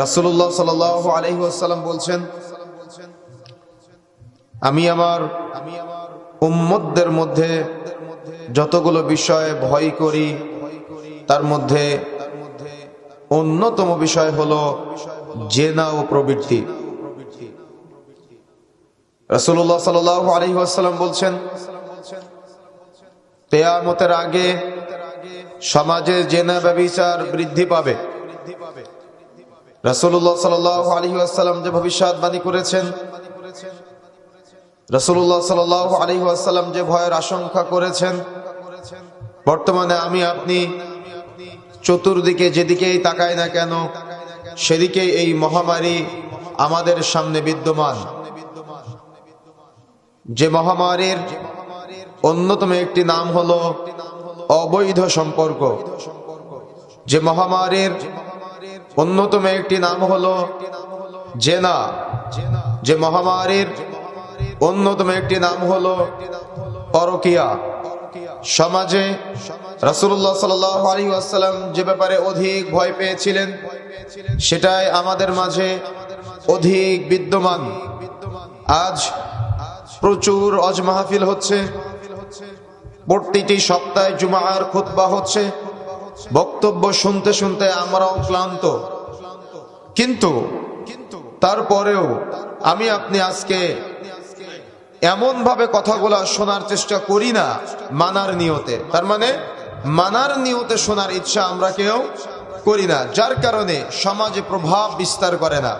রাসুল্লাহ সাল আলহি বলছেন, আমি আমার আমি আমার মধ্যে যতগুলো বিষয়ে ভয় করি, তার মধ্যে অন্যতম বিষয় হলো জেনা ও প্রবৃত্তি। রসুল্লাহ সাল আলহি বলছেন তেয়ামতের আগে সমাজে জেনা বৃদ্ধি পাবে। সাল্লাল্লাহু আলাইহি ওয়াসাল্লাম যে ভবিষ্যৎবাণী করেছেন সাল্লাল্লাহু আলাইহি ওয়াসাল্লাম যে ভয়ের আশঙ্কা করেছেন, বর্তমানে আমি আপনি চতুর্দিকে যেদিকেই তাকাই না কেন সেদিকে এই মহামারী আমাদের সামনে বিদ্যমান। যে মহামারীর অন্যতম একটি নাম হলো অবৈধ সম্পর্ক। যে মহামারীর অন্যতম একটি নাম হলো জেনা। যে মহামারীর অন্যতম একটি নাম হলো পরকিয়া। সমাজে আলাইহি ওয়াসাল্লাম যে ব্যাপারে অধিক ভয় পেয়েছিলেন, সেটাই আমাদের মাঝে অধিক বিদ্যমান। আজ প্রচুর অজ মাহফিল হচ্ছে। প্রতিটি সপ্তাহে জুমার খুতবা হচ্ছে বক্তব্য শুনতে শুনতে আমরাও ক্লান্ত। কিন্তু তারপরেও আমি আপনি আজকে এমন ভাবে কথাগুলা শোনার চেষ্টা করি না মানার নিয়তে। তার মানে মানার নিয়তে শোনার ইচ্ছা আমরা কেউ করি না, যার কারণে সমাজে প্রভাব বিস্তার করে না।